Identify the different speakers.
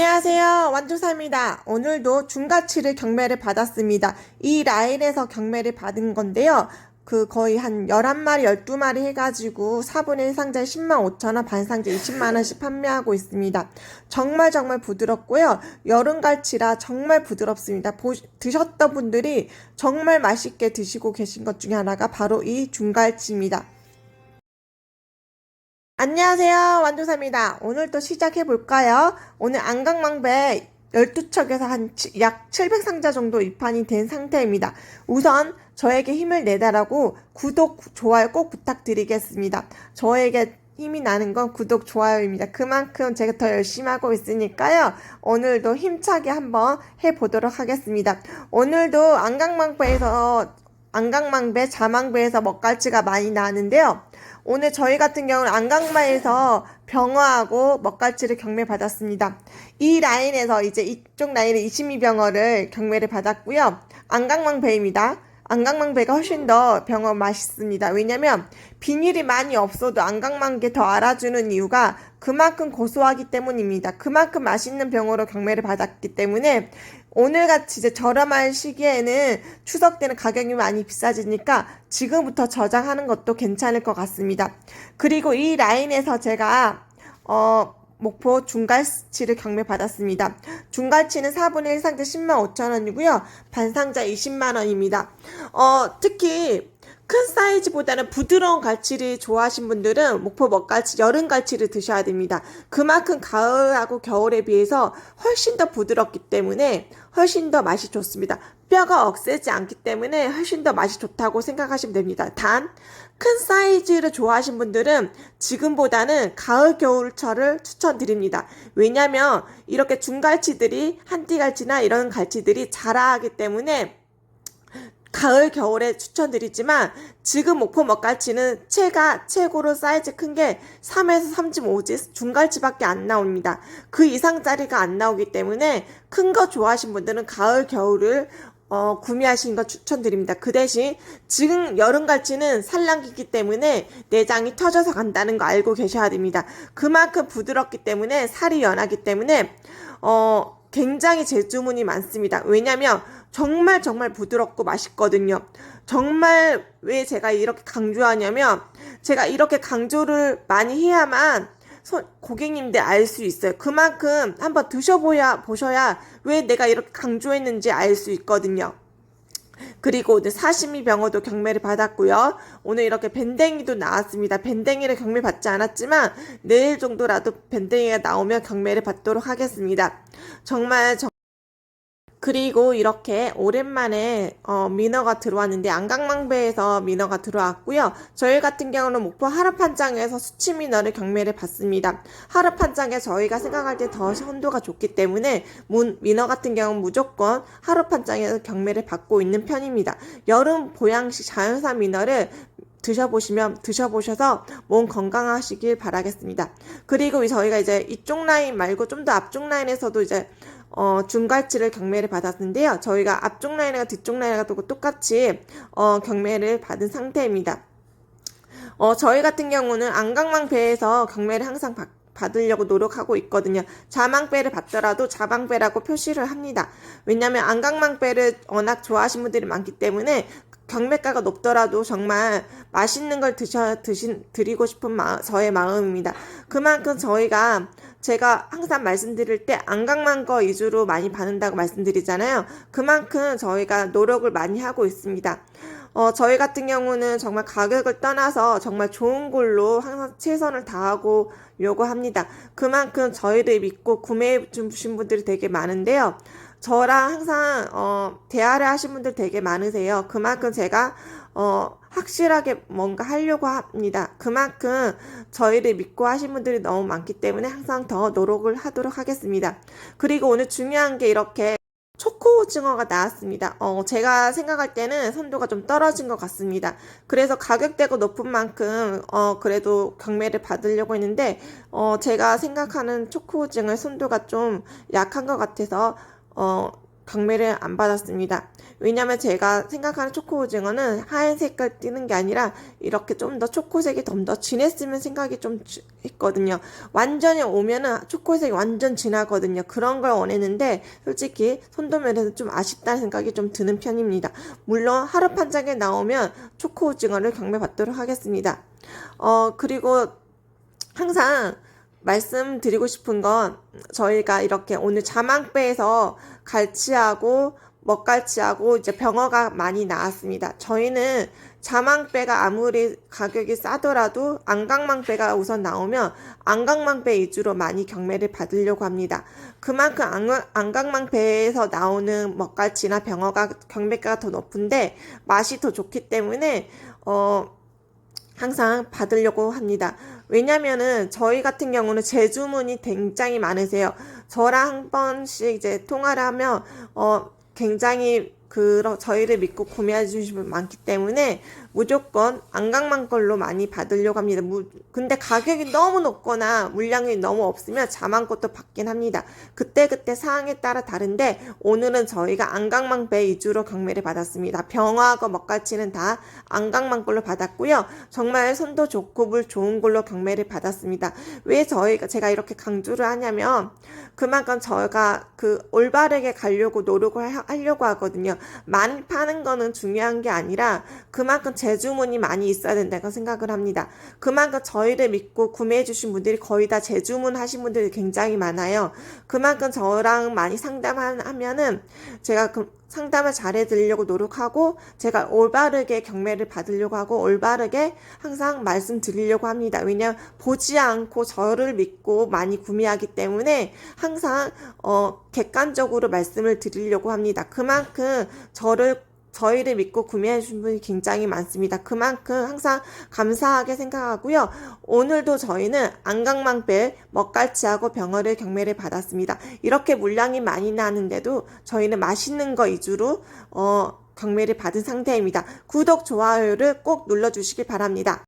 Speaker 1: 안녕하세요. 완주사입니다. 오늘도 중가치를 경매를 받았습니다. 이 라인에서 경매를 받은 건데요. 그 거의 한 11마리, 12마리 해가지고 4분의 1 상자에 10만 5천원, 반 상자 20만원씩 판매하고 있습니다. 정말 정말 부드럽고요. 여름갈치라 정말 부드럽습니다. 보, 드셨던 분들이 정말 맛있게 드시고 계신 것 중에 하나가 바로 이 중갈치입니다. 안녕하세요. 완두사입니다. 오늘 또 시작해 볼까요? 오늘 안강망배 12척에서 한 약 700상자 정도 입판이 된 상태입니다. 우선 저에게 힘을 내달라고 구독, 좋아요 꼭 부탁드리겠습니다. 저에게 힘이 나는 건 구독, 좋아요입니다. 그만큼 제가 더 열심히 하고 있으니까요. 오늘도 힘차게 한번 해보도록 하겠습니다. 오늘도 안강망배에서 안강망배, 자망배에서 먹갈치가 많이 나는데요. 오늘 저희 같은 경우는 안강마에서 병어하고 먹갈치를 경매 받았습니다. 이 라인에서 이제 이쪽 라인에 22병어를 경매를 받았고요. 안강망배입니다. 안강망배가 훨씬 더 병어 맛있습니다. 왜냐면 비닐이 많이 없어도 안강망배 더 알아주는 이유가 그만큼 고소하기 때문입니다. 그만큼 맛있는 병어로 경매를 받았기 때문에 오늘같이 이제 저렴한 시기에는 추석 때는 가격이 많이 비싸지니까 지금부터 저장하는 것도 괜찮을 것 같습니다. 그리고 이 라인에서 제가 어 목포 중갈치를 경매 받았습니다. 중갈치는 4분의 1 상자 10만 5천 원이고요. 반상자 20만 원입니다. 어, 특히 큰 사이즈보다는 부드러운 갈치를 좋아하신 분들은 목포 먹갈치, 여름 갈치를 드셔야 됩니다. 그만큼 가을하고 겨울에 비해서 훨씬 더 부드럽기 때문에 훨씬 더 맛이 좋습니다. 뼈가 억세지 않기 때문에 훨씬 더 맛이 좋다고 생각하시면 됩니다. 단, 큰 사이즈를 좋아하신 분들은 지금보다는 가을, 겨울철을 추천드립니다. 왜냐면 이렇게 중갈치들이, 한띠갈치나 이런 갈치들이 자라기 때문에 가을 겨울에 추천드리지만 지금 목포 먹갈치는 채가 최고로 사이즈 큰 게 3에서 3.5지 중갈치밖에 안 나옵니다. 그 이상짜리가 안 나오기 때문에 큰 거 좋아하신 분들은 가을 겨울을 어, 구매하시는 거 추천드립니다. 그 대신 지금 여름갈치는 산란기기 때문에 내장이 터져서 간다는 거 알고 계셔야 됩니다. 그만큼 부드럽기 때문에 살이 연하기 때문에 어, 굉장히 재주문이 많습니다. 왜냐면 정말 정말 부드럽고 맛있거든요. 정말 왜 제가 이렇게 강조하냐면 제가 이렇게 강조를 많이 해야만 고객님들 알 수 있어요. 그만큼 한번 드셔보야 보셔야 왜 내가 이렇게 강조했는지 알 수 있거든요. 그리고 오늘 사시미 병어도 경매를 받았고요. 오늘 이렇게 밴댕이도 나왔습니다. 밴댕이를 경매 받지 않았지만 내일 정도라도 밴댕이가 나오면 경매를 받도록 하겠습니다. 정말 정... 그리고 이렇게 오랜만에 어, 민어가 들어왔는데 안강망배에서 민어가 들어왔고요. 저희 같은 경우는 목포 하루판장에서 수치 민어를 경매를 받습니다. 하루판장에 저희가 생각할 때 더 선도가 좋기 때문에 문, 민어 같은 경우는 무조건 하루판장에서 경매를 받고 있는 편입니다. 여름 보양식 자연산 민어를 드셔보시면 드셔보셔서 몸 건강하시길 바라겠습니다. 그리고 저희가 이제 이쪽 라인 말고 좀 더 앞쪽 라인에서도 이제 어, 중갈치를 경매를 받았는데요. 저희가 앞쪽 라인과 뒤쪽 라인과 똑같이 어, 경매를 받은 상태입니다. 어, 저희 같은 경우는 안강망 배에서 경매를 항상 받, 받으려고 노력하고 있거든요. 자망배를 받더라도 자망배라고 표시를 합니다. 왜냐하면 안강망배를 워낙 좋아하시는 분들이 많기 때문에 경매가가 높더라도 정말 맛있는 걸 드셔 드신 드리고 싶은 마, 저의 마음입니다. 그만큼 저희가 제가 항상 말씀드릴 때 안강만 거 위주로 많이 받는다고 말씀드리잖아요. 그만큼 저희가 노력을 많이 하고 있습니다. 어, 저희 같은 경우는 정말 가격을 떠나서 정말 좋은 걸로 항상 최선을 다하고 요구합니다. 그만큼 저희를 믿고 구매해 주신 분들이 되게 많은데요. 저랑 항상 어, 대화를 하신 분들 되게 많으세요. 그만큼 제가 어, 확실하게 뭔가 하려고 합니다. 그만큼 저희를 믿고 하신 분들이 너무 많기 때문에 항상 더 노력을 하도록 하겠습니다. 그리고 오늘 중요한 게 이렇게 초코 오징어가 나왔습니다. 어, 제가 생각할 때는 선도가 좀 떨어진 것 같습니다. 그래서 가격대가 높은 만큼, 어, 그래도 경매를 받으려고 했는데, 어, 제가 생각하는 초코 오징어의 선도가 좀 약한 것 같아서, 어, 경매를 안 받았습니다. 왜냐면 제가 생각하는 초코 오징어는 하얀 색깔 띄는 게 아니라 이렇게 좀 더 초코색이 좀 더 진했으면 생각이 좀 지- 했거든요. 완전히 오면은 초코색이 완전 진하거든요. 그런 걸 원했는데 솔직히 손도면에서 좀 아쉽다는 생각이 좀 드는 편입니다. 물론 하루 판장에 나오면 초코 오징어를 경매 받도록 하겠습니다. 어, 그리고 항상 말씀드리고 싶은 건 저희가 이렇게 오늘 자망배에서 갈치하고 먹갈치하고 이제 병어가 많이 나왔습니다. 저희는 자망배가 아무리 가격이 싸더라도 안강망배가 우선 나오면 안강망배 위주로 많이 경매를 받으려고 합니다. 그만큼 안- 안강망배에서 나오는 먹갈치나 병어가 경매가가 더 높은데 맛이 더 좋기 때문에 어 항상 받으려고 합니다. 왜냐면은 저희 같은 경우는 재주문이 굉장히 많으세요. 저랑 한 번씩 이제 통화를 하면 어 굉장히 그런 저희를 믿고 구매해 주시는 분 많기 때문에 무조건 안강만 걸로 많이 받으려고 합니다. 무- 근데 가격이 너무 높거나 물량이 너무 없으면 자만 것도 받긴 합니다. 그때그때 상황에 따라 다른데 오늘은 저희가 안강망 배 위주로 경매를 받았습니다. 병어하고 먹갈치는 다 안강망 걸로 받았고요. 정말 손도 좋고 물 좋은 걸로 경매를 받았습니다. 왜 저희가 제가 이렇게 강조를 하냐면 그만큼 저희가 그 올바르게 가려고 노력을 하- 하려고 하거든요. 많이 파는 거는 중요한 게 아니라 그만큼 재주문이 많이 있어야 된다고 생각을 합니다. 그만큼 저희를 믿고 구매해 주신 분들이 거의 다 재주문 하신 분들이 굉장히 많아요. 그만큼 저랑 많이 상담하면은 제가 그 상담을 잘해 드리려고 노력하고 제가 올바르게 경매를 받으려고 하고 올바르게 항상 말씀드리려고 합니다. 왜냐면 보지 않고 저를 믿고 많이 구매하기 때문에 항상 어 객관적으로 말씀을 드리려고 합니다. 그만큼 저를 저희를 믿고 구매해 주신 분이 굉장히 많습니다. 그만큼 항상 감사하게 생각하고요. 오늘도 저희는 안강망배 먹갈치하고 병어를 경매를 받았습니다. 이렇게 물량이 많이 나는데도 저희는 맛있는 거 위주로 어, 경매를 받은 상태입니다. 구독, 좋아요를 꼭 눌러주시길 바랍니다.